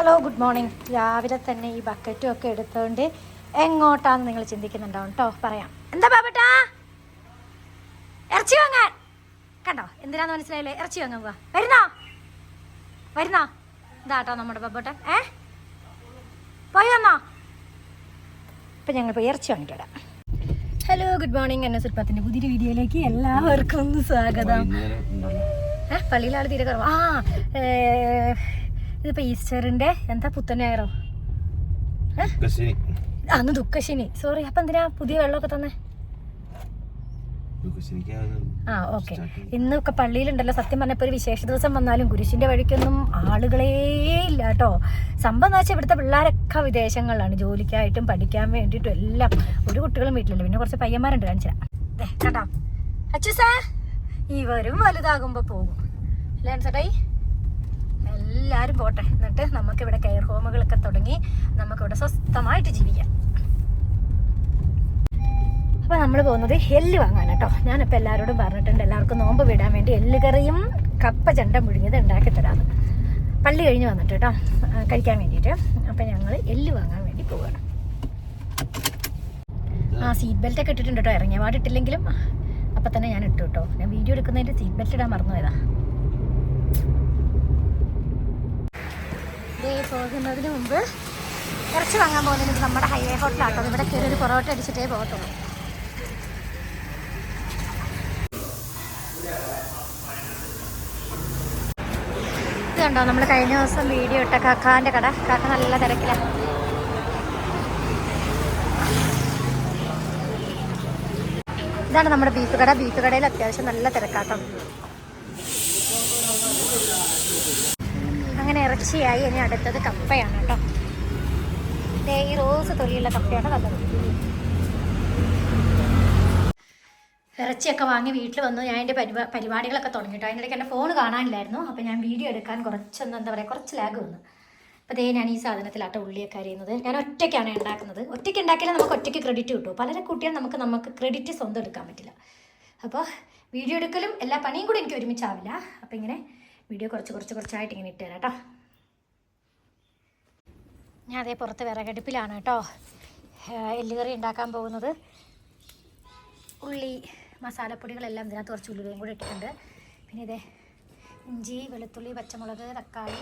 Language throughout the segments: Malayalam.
ഹലോ ഗുഡ് മോർണിംഗ് രാവിലെ തന്നെ ഈ ബക്കറ്റും ഒക്കെ എടുത്തുകൊണ്ട് എങ്ങോട്ടാന്ന് നിങ്ങൾ ചിന്തിക്കുന്നുണ്ടാവും കേട്ടോ പറയാം. എന്താ ബാബട്ടാ? ഇറച്ചി വാങ്ങാൻ. കണ്ടോ? എന്തിനാന്ന് മനസ്സിലായില്ലേ? ഇറച്ചി വാങ്ങാൻ പോവാ. വരുന്നോ? വരുന്നോ? ഇതാട്ടോ നമ്മുടെ ബബ്ബട്ടൻ ഏ? പോയി വന്നോ? ഇപ്പം ഞങ്ങൾ പോയി ഇറച്ചി വാങ്ങിട്ട് വരാം. ഹലോ ഗുഡ് മോർണിംഗ് എന്നെ സുൽപ്പത്തിന്റെ പുതിയൊരു വീഡിയോയിലേക്ക് എല്ലാവർക്കും സ്വാഗതം. പള്ളിയിലാൾ തീരെ കുറവ്. ആ ഇതിപ്പോ ഈസ്റ്ററിന്റെ എന്താ പുത്തനായിരോ കശിനി അന്ന് ദുഃഖശനി. സോറി അപ്പൊ എന്തിനാ പുതിയ വെള്ളമൊക്കെ തന്നെ? ആ ഓക്കെ. ഇന്നൊക്കെ പള്ളിയിലുണ്ടല്ലോ. സത്യം പറഞ്ഞപ്പോൾ ഒരു വിശേഷ ദിവസം വന്നാലും കുരിശിന്റെ വഴിക്കൊന്നും ആളുകളേ ഇല്ല കേട്ടോ. സംഭവം എന്ന് വെച്ചാൽ ഇവിടുത്തെ പിള്ളേരൊക്കെ വിദേശങ്ങളിലാണ്. ജോലിക്കായിട്ടും പഠിക്കാൻ വേണ്ടിയിട്ടും എല്ലാം. ഒരു കുട്ടികളും വീട്ടിലില്ല. പിന്നെ കുറച്ച് പയ്യന്മാരുണ്ട് കാണിച്ചാ കേട്ടോ അച്ഛസാ ഇവരും വലുതാകുമ്പോ പോകും. അല്ലേ ചേട്ടായി എല്ലാവരും പോട്ടെ. എന്നിട്ട് നമുക്കിവിടെ കെയർ ഹോമുകളൊക്കെ തുടങ്ങി നമുക്കിവിടെ സ്വസ്ഥമായിട്ട് ജീവിക്കാം. അപ്പോൾ നമ്മൾ പോകുന്നത് എല്ല് വാങ്ങാൻ കേട്ടോ ഞാനിപ്പോൾ എല്ലാവരോടും പറഞ്ഞിട്ടുണ്ട് എല്ലാവർക്കും നോമ്പ് വിടാൻ വേണ്ടി എല്ല് കറിയും കപ്പ ചണ്ട മുഴുങ്ങിയത് ഉണ്ടാക്കി തരാമെന്ന് പള്ളി കഴിഞ്ഞ് വന്നിട്ട് കേട്ടോ കഴിക്കാൻ വേണ്ടിയിട്ട് അപ്പം ഞങ്ങൾ എല്ല് വാങ്ങാൻ വേണ്ടി പോവുകയാണ് ആ സീറ്റ് ബെൽറ്റ് ഒക്കെ ഇട്ടിട്ടുണ്ട് കേട്ടോ ഇറങ്ങിയ പാടിട്ടില്ലെങ്കിലും. അപ്പം തന്നെ ഞാൻ ഇട്ടു കേട്ടോ ഞാൻ വീഡിയോ എടുക്കുന്നതിന്റെ സീറ്റ് ബെൽറ്റ് ഇടാൻ മറന്നു പോയതാ ദേ പോകുന്നതിന് മുമ്പ് ഇറച്ചി വാങ്ങാൻ പോകുന്നതിന് നമ്മുടെ ഹൈവേ ഹോട്ടലാട്ടോ ഇവിടെ കയറി ഒരു പൊറോട്ട അടിച്ചിട്ടേ പോകത്തുള്ളൂ. ണ്ടോ നമ്മൾ കഴിഞ്ഞ ദിവസം വീഡിയോ ഇട്ട കാക്കാന്റെ കട. കാക്ക നല്ല തിരക്കിലാണ് ഇതാണ് നമ്മുടെ ബീഫ് കട ബീഫ് കടയിൽ അത്യാവശ്യം നല്ല തിരക്കാട്ടോ. അങ്ങനെ ഇറച്ചിയായി. ഇനി അടുത്തത് കപ്പയാണ് കേട്ടോ. ഈ റോസ് തൊലിയുള്ള കപ്പയാണ് നല്ലത് ഇറച്ചിയൊക്കെ വാങ്ങി വീട്ടിൽ വന്നു. ഞാൻ എന്റെ പരിപാ പരിപാടികളൊക്കെ തുടങ്ങിയിട്ടു അതിന്റെ ഇടയ്ക്ക് എന്റെ ഫോൺ കാണാനില്ലായിരുന്നു. അപ്പോൾ ഞാൻ വീഡിയോ എടുക്കാൻ കുറച്ചൊന്ന് എന്താ പറയുക കുറച്ച് ലാഗ് വന്നു. അപ്പോൾ അതേ ഞാൻ ഈ സാധനത്തിലാട്ടോ ഉള്ളിയൊക്കെ അറിയുന്നത് ഞാൻ ഒറ്റയ്ക്കാണ് ഉണ്ടാക്കുന്നത്. ഒറ്റയ്ക്ക് ഉണ്ടാക്കിയാൽ നമുക്ക് ഒറ്റയ്ക്ക് ക്രെഡിറ്റ് കിട്ടും. പലരെ കൂട്ടിയാൽ നമുക്ക് നമുക്ക് ക്രെഡിറ്റ് സ്വന്തം എടുക്കാൻ പറ്റില്ല. അപ്പോൾ വീഡിയോ എടുക്കലും എല്ലാ പണിയും കൂടി എനിക്ക് ഒരുമിച്ചാവില്ല. അപ്പോൾ ഇങ്ങനെ വീഡിയോ കുറച്ച് കുറച്ച് കുറച്ചായിട്ട് ഇങ്ങനെ ഇട്ട് തരാം കേട്ടോ. ഞാൻ അതേ പുറത്ത് വിറകടുപ്പിലാണ് കേട്ടോ. എല്ലുകറി ഉണ്ടാക്കാൻ പോകുന്നത്. ഉള്ളി മസാലപ്പൊടികളെല്ലാം ഇതിനകത്ത് കുറച്ച് ഉള്ളിയും കൂടി ഇട്ടിട്ടുണ്ട്. പിന്നെ ഇതേ ഇഞ്ചി വെളുത്തുള്ളി പച്ചമുളക് തക്കാളി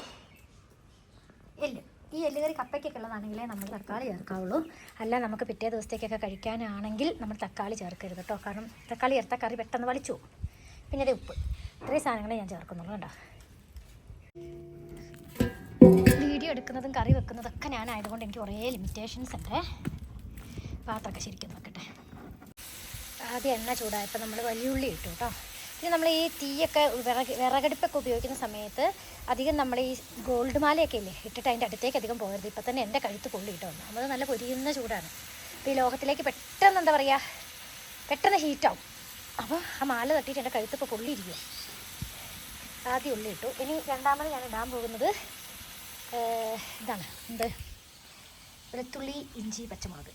എല്ല്. ഈ എല്ലുകറി കപ്പയ്ക്കൊക്കെ ഉള്ളതാണെങ്കിലേ നമ്മൾ തക്കാളി ചേർക്കാവുള്ളൂ. അല്ല നമുക്ക് പിറ്റേ ദിവസത്തേക്കൊക്കെ കഴിക്കാനാണെങ്കിൽ നമ്മൾ തക്കാളി ചേർക്കരുത് കേട്ടോ. കാരണം തക്കാളി ചേർത്ത കറി പെട്ടെന്ന് വലിച്ചു പിന്നെ ഇത് ഉപ്പ്. ഇത്രയും സാധനങ്ങളെ ഞാൻ ചേർക്കുന്നുള്ളൂ കേട്ടോ വീഡിയോ എടുക്കുന്നതും കറി വെക്കുന്നതൊക്കെ ഞാനായതുകൊണ്ട് എനിക്ക് കുറേ ലിമിറ്റേഷൻസ് ഉണ്ട്. പാത്രമൊക്കെ ശരിക്കും നോക്കട്ടെ. ആദ്യം എണ്ണ ചൂടായപ്പോൾ നമ്മൾ വലിയുള്ളി ഇട്ടു കേട്ടോ. പിന്നെ നമ്മൾ ഈ തീയൊക്കെ വിറക് വിറകടുപ്പൊക്കെ ഉപയോഗിക്കുന്ന സമയത്ത് അധികം നമ്മൾ ഈ ഗോൾഡ് മാലയൊക്കെ ഇല്ലേ ഇട്ടിട്ട് അതിന്റെ അടുത്തേക്ക് അധികം പോകരുത്. ഇപ്പം തന്നെ എന്റെ കഴുത്ത് പൊള്ളി ഇട്ടോ നമ്മൾ നല്ല പൊരിയുന്ന ചൂടാണ്. അപ്പോൾ ഈ ലോകത്തിലേക്ക് പെട്ടെന്ന് എന്താ പറയുക പെട്ടെന്ന് ഹീറ്റാവും. അപ്പോൾ ആ മാല തട്ടിയിട്ട് എന്റെ കഴുത്ത് ഇപ്പോൾ പൊള്ളിയിരിക്കും ആദ്യം ഉള്ളി ഇട്ടു. ഇനി രണ്ടാമത് ഞാൻ ഇടാൻ പോകുന്നത് ഇതാണ് എന്ത്? വെളുത്തുള്ളി ഇഞ്ചി പച്ചമുളക്.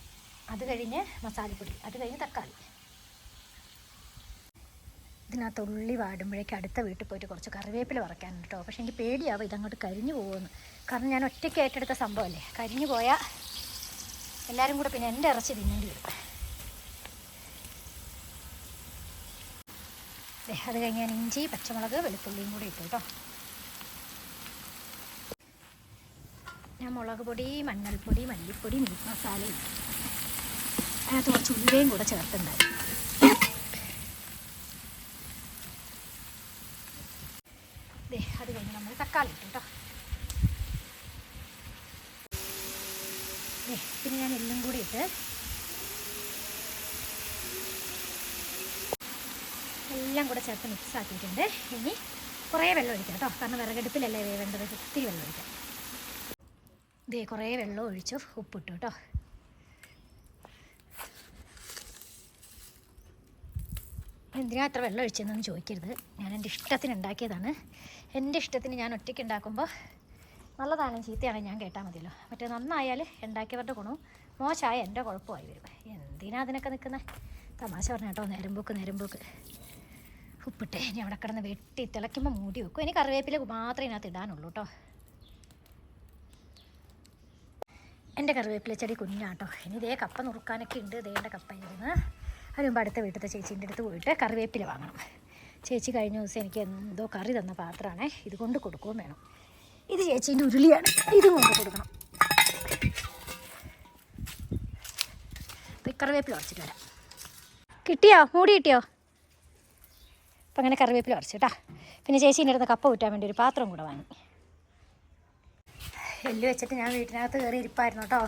അത് കഴിഞ്ഞ് മസാലപ്പൊടി അത് കഴിഞ്ഞ് തക്കാളി. ഇതിനകത്ത് ഉള്ളി വാടുമ്പോഴേക്ക് അടുത്ത വീട്ടിൽ പോയിട്ട് കുറച്ച് കറിവേപ്പില വറക്കാനുണ്ട് കേട്ടോ. പക്ഷേ എനിക്ക് പേടിയാവും ഇതങ്ങോട്ട് കരിഞ്ഞു പോകുമെന്ന്. കാരണം ഞാൻ ഒറ്റയ്ക്ക് ഏറ്റെടുത്ത സംഭവമല്ലേ? കരിഞ്ഞു പോയാൽ എല്ലാവരും കൂടെ പിന്നെ എന്റെ ഇറച്ചി തിന്നേണ്ടി വരും. അത് കഴിഞ്ഞ് ഞാൻ ഇഞ്ചി പച്ചമുളക് വെളുത്തുള്ളിയും കൂടി ഇട്ടു കേട്ടോ. ഞാൻ മുളക് പൊടി മഞ്ഞൾപ്പൊടി മല്ലിപ്പൊടി മീറ്റ് മസാലയും അതിനകത്ത് കുറച്ച് ഉലുവയും കൂടെ ചേർത്തുണ്ടായി ദേ, അത് കഴിഞ്ഞ് നമ്മൾ തക്കാളി ഇട്ടു കേട്ടോ പിന്നെ ഞാൻ എല്ലാം കൂടി ഇട്ട് എല്ലാം കൂടെ ചേർത്ത് മിക്സ് ആക്കിയിട്ടുണ്ട്. ഇനി കുറേ വെള്ളം ഒഴിക്കാം കേട്ടോ കാരണം വിറകടുപ്പിലല്ലേ വേവേണ്ടത്? ഒത്തിരി വെള്ളം ഒഴിക്കാം. ദേ കുറേ വെള്ളം ഒഴിച്ച് ഉപ്പിട്ടു കേട്ടോ. എന്തിനാ അത്ര വെള്ളം ഒഴിച്ചതെന്നൊന്നും ചോദിക്കരുത്. ഞാൻ എന്റെ ഇഷ്ടത്തിന് ഉണ്ടാക്കിയതാണ്. എന്റെ ഇഷ്ടത്തിന് ഞാൻ ഒറ്റയ്ക്ക് ഉണ്ടാക്കുമ്പോൾ നല്ലതാണെങ്കിൽ ചീത്തയാണെങ്കിൽ ഞാൻ കേട്ടാൽ മതിയല്ലോ. മറ്റേ നന്നായാൽ ഉണ്ടാക്കിയവരുടെ ഗുണവും മോശമായ എന്റെ കുഴപ്പമായി വരും. എന്തിനാ അതിനൊക്കെ നിൽക്കുന്നത് തമാശ പറഞ്ഞ കേട്ടോ. നേരമ്പോക്ക് നേരമ്പോക്ക്. നേരം പോക്ക് ഉപ്പിട്ടേ ഇനി അവിടെ കിടന്ന് വെട്ടി തിളയ്ക്കുമ്പോൾ മൂടി വെക്കും. ഇനി കറിവേപ്പില മാത്രമേ ഇതിനകത്ത് ഇടാനുള്ളൂ കേട്ടോ. എന്റെ കറിവേപ്പില ചെടി കുഞ്ഞാട്ടോ. ഇനി ഇതേ കപ്പ നുറുക്കാനൊക്കെ ഉണ്ട്. ഇതേന്റെ കപ്പ ഇരുന്ന് അതിന് മുമ്പ് അടുത്ത വീട്ടിലത്തെ ചേച്ചീന്റെ അടുത്ത് പോയിട്ട് കറിവേപ്പില വാങ്ങണം. ചേച്ചി കഴിഞ്ഞ ദിവസം എനിക്ക് എന്തോ കറി തന്ന പാത്രമാണേ. ഇത് കൊണ്ട് കൊടുക്കുകയും വേണം. ഇത് ചേച്ചീന്റെ ഉരുളിയാണ്. ഇതും കൊണ്ട് കൊടുക്കണം. കറിവേപ്പില ഉറച്ചിട്ട് വരാം. കിട്ടിയോ? മൂടി കിട്ടിയോ? അപ്പം അങ്ങനെ കറിവേപ്പില ഉറച്ചു കേട്ടാ. പിന്നെ ചേച്ചീന്റെ അടുത്ത് കപ്പ ഊറ്റാൻ വേണ്ടി ഒരു പാത്രം കൂടെ വാങ്ങി. എല്ല് വെച്ചിട്ട് ഞാൻ വീട്ടിനകത്ത് കയറി ഇരിപ്പായിരുന്നു കേട്ടോ.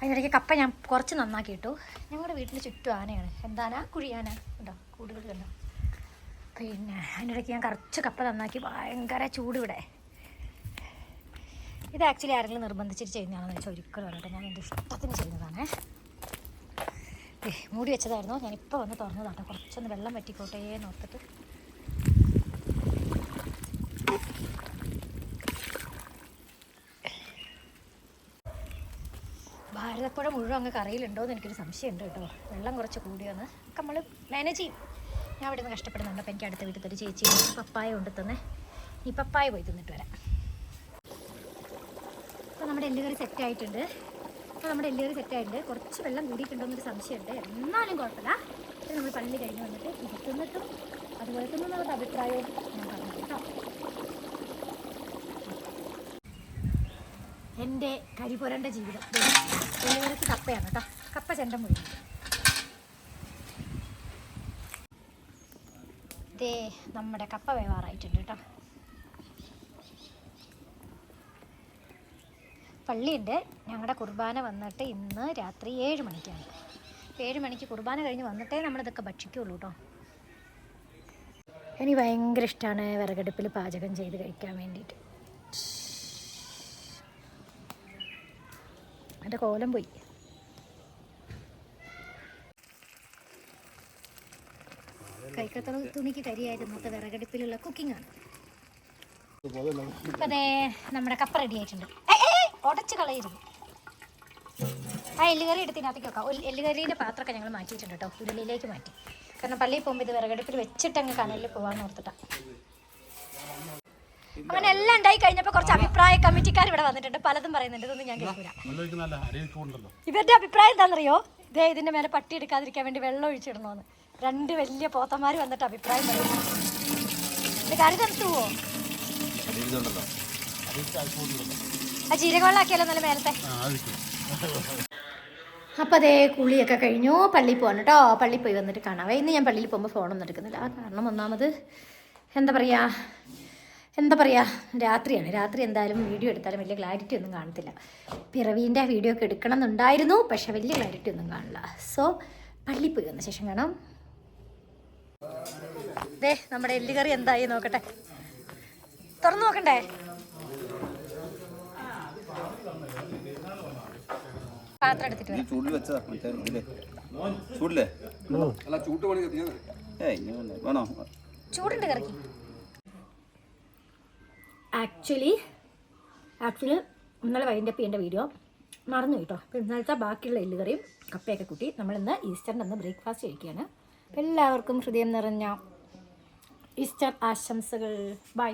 അതിനിടയ്ക്ക് കപ്പ ഞാൻ കുറച്ച് നന്നാക്കി ഇട്ടു. ഞങ്ങളുടെ വീട്ടിൽ ചുറ്റും ആനയാണ്. എന്താന? കുഴിയാന. ഉണ്ടോ കൂടുതൽ കണ്ടോ? പിന്നെ അതിനിടയ്ക്ക് ഞാൻ കുറച്ച് കപ്പ നന്നാക്കി. ഭയങ്കര ചൂട് ഇവിടെ. ഇത് ആക്ച്വലി ആരെങ്കിലും നിർബന്ധിച്ചിട്ട് ചെയ്യുന്നതാണെന്ന് വെച്ചാൽ ഒരിക്കലും പറയട്ടെ ഞാൻ എന്റെ ഇഷ്ടത്തിന് ചെയ്യുന്നതാണ്. മൂടി വെച്ചതായിരുന്നു. ഞാനിപ്പോൾ വന്ന് തുറന്നതാട്ടോ. കുറച്ചൊന്ന് വെള്ളം വറ്റിക്കോട്ടേ എന്ന് ഭാരതപ്പുഴ മുഴുവൻ അങ്ങ് കറിയിലുണ്ടോ എന്ന് എനിക്കൊരു സംശയമുണ്ട് കേട്ടോ. വെള്ളം കുറച്ച് കൂടിയെന്ന്. ഒക്കെ നമ്മൾ മാനേജ് ചെയ്യും. ഞാൻ അവിടെ നിന്ന് കഷ്ടപ്പെടുന്നുണ്ട്. അപ്പോൾ എനിക്ക് അടുത്ത വീട്ടിൽ ഒരു ചേച്ചി പപ്പായ കൊണ്ട് തന്നെ. ഈ പപ്പായ പോയി തിന്നിട്ട് വരാം. അപ്പോൾ നമ്മുടെ എല്ലുകറി സെറ്റ് ആയിട്ടുണ്ട്. അപ്പോൾ നമ്മുടെ എല്ലുകറി സെറ്റ് ആയിട്ടുണ്ട്. കുറച്ച് വെള്ളം കൂടിയിട്ടുണ്ടോ എന്നൊരു സംശയമുണ്ട്. എന്നാലും കുഴപ്പമില്ല. അപ്പം നമ്മൾ പള്ളി കഴിഞ്ഞ് വന്നിട്ട് ഇത് തിന്നിട്ടും അതുപോലെ തിന്നുന്നവരുടെ അഭിപ്രായവും ഞാൻ പറഞ്ഞു കേട്ടോ. എന്റെ കരിപുരണ്ട ജീവിതം. എല്ലുകറിക്ക് കപ്പയാണ് കേട്ടോ കപ്പ ചെണ്ട മുഴുവൻ ഇതേ നമ്മുടെ കപ്പ വേവാറായിട്ടുണ്ട് കേട്ടോ പള്ളിയുണ്ട്. ഞങ്ങളുടെ കുർബാന വന്നിട്ട് ഇന്ന് രാത്രി ഏഴ് മണിക്കാണ്. ഏഴ് മണിക്ക് കുർബാന കഴിഞ്ഞ് വന്നിട്ടേ നമ്മളിതൊക്കെ ഭക്ഷിക്കുള്ളൂ കേട്ടോ എനിക്ക് ഭയങ്കര ഇഷ്ടമാണ് വിറകടുപ്പിൽ പാചകം ചെയ്ത് കഴിക്കാൻ വേണ്ടിയിട്ട്. എന്റെ കോലം പോയി. കൈക്കത്തള തുണിക്ക് കരിയായിരുന്നു. ഇന്നത്തെ വിറകടുപ്പിലുള്ള കുക്കിംഗ് ആണ്. അതേ നമ്മുടെ കപ്പ റെഡി ആയിട്ടുണ്ട്. ഉടച്ച് കളയരുത്. ആ എല്ലുകറി എടുത്തിനകത്തേക്ക് വെക്കാം. എല്ലുകറിയുടെ പാത്രമൊക്കെ ഞങ്ങൾ മാറ്റിയിട്ടുണ്ട് കേട്ടോ. ഉരുളിയിലേക്ക് മാറ്റി. കാരണം പള്ളിയിൽ പോകുമ്പോൾ ഇത് വിറകടുപ്പിൽ വെച്ചിട്ട് അങ്ങ് കനലിൽ പോകാമെന്ന് ഓർത്തിട്ടാ. അങ്ങനെ എല്ലാം ഉണ്ടായി കഴിഞ്ഞപ്പോൾ കുറച്ച് അഭിപ്രായ കമ്മിറ്റിക്കാർ ഇവിടെ വന്നിട്ടുണ്ട്. പലതും പറയുന്നുണ്ട്. ഇതൊന്നും ഞാൻ കേൾക്കൂല. ഇവരുടെ അഭിപ്രായം എന്താണെന്നറിയോ? ഇതേ ഇതിന്റെ മേലെ പട്ടി എടുക്കാതിരിക്കാൻ വേണ്ടി വെള്ളം ഒഴിച്ചിടണോന്ന്. രണ്ട് വലിയ പോത്തന്മാര് വന്നിട്ട് അഭിപ്രായം പറയുന്നു. ഇത് തണുത്തുവോ ഇതുണ്ടല്ലോ ആ ജീരകവെള്ളാക്കിയാലോ നല്ല മേലത്തെ? അപ്പോൾ അതേ കുളിയൊക്കെ കഴിഞ്ഞു. പള്ളി പോകണം കേട്ടോ പള്ളിയിൽ പോയി വന്നിട്ട് കാണാവേ ഇന്ന് ഞാൻ പള്ളിയിൽ പോകുമ്പോൾ ഫോണൊന്നും എടുക്കുന്നില്ല. കാരണം ഒന്നാമത് എന്താ പറയുക എന്താ പറയുക രാത്രിയാണ്. രാത്രി എന്തായാലും വീഡിയോ എടുത്താലും വലിയ ക്ലാരിറ്റി ഒന്നും കാണത്തില്ല. പിറവീന്റെ വീഡിയോ ഒക്കെ എടുക്കണം എന്നുണ്ടായിരുന്നു പക്ഷെ വലിയ ക്ലാരിറ്റി ഒന്നും കാണില്ല. സോ പള്ളി പോയി വന്ന ശേഷം കാണാം. ദേ നമ്മുടെ എല്ലുകറി എന്തായി നോക്കട്ടെ. തുറന്നു നോക്കണ്ടേ? പാത്രം എടുത്തിട്ട് വരാം. ചൂടിൽ വെച്ചതാ മറ്റേ ഇതിൽ ചൂടില്ലേ അല്ല ചൂട്ട് പണി കത്തിയാൽ ഏയ് ഇനി വേണ്ട. വേണോ ചൂടുണ്ട് കറക്കി ആക്ച്വലി ആക്ച്വലി ഇന്നലെ വൈൻഡപ്പ് ചെയ്യേണ്ട വീഡിയോ മറന്നു കേട്ടോ. അപ്പോൾ ഇന്നലത്തെ ബാക്കിയുള്ള എല്ലുകറിയും കപ്പയൊക്കെ കൂട്ടി നമ്മളിന്ന് ഈസ്റ്ററിന്റെ അന്ന് ബ്രേക്ക്ഫാസ്റ്റ് കഴിക്കുകയാണ്. എല്ലാവർക്കും ഹൃദയം നിറഞ്ഞ ഈസ്റ്റർ ആശംസകൾ. ബൈ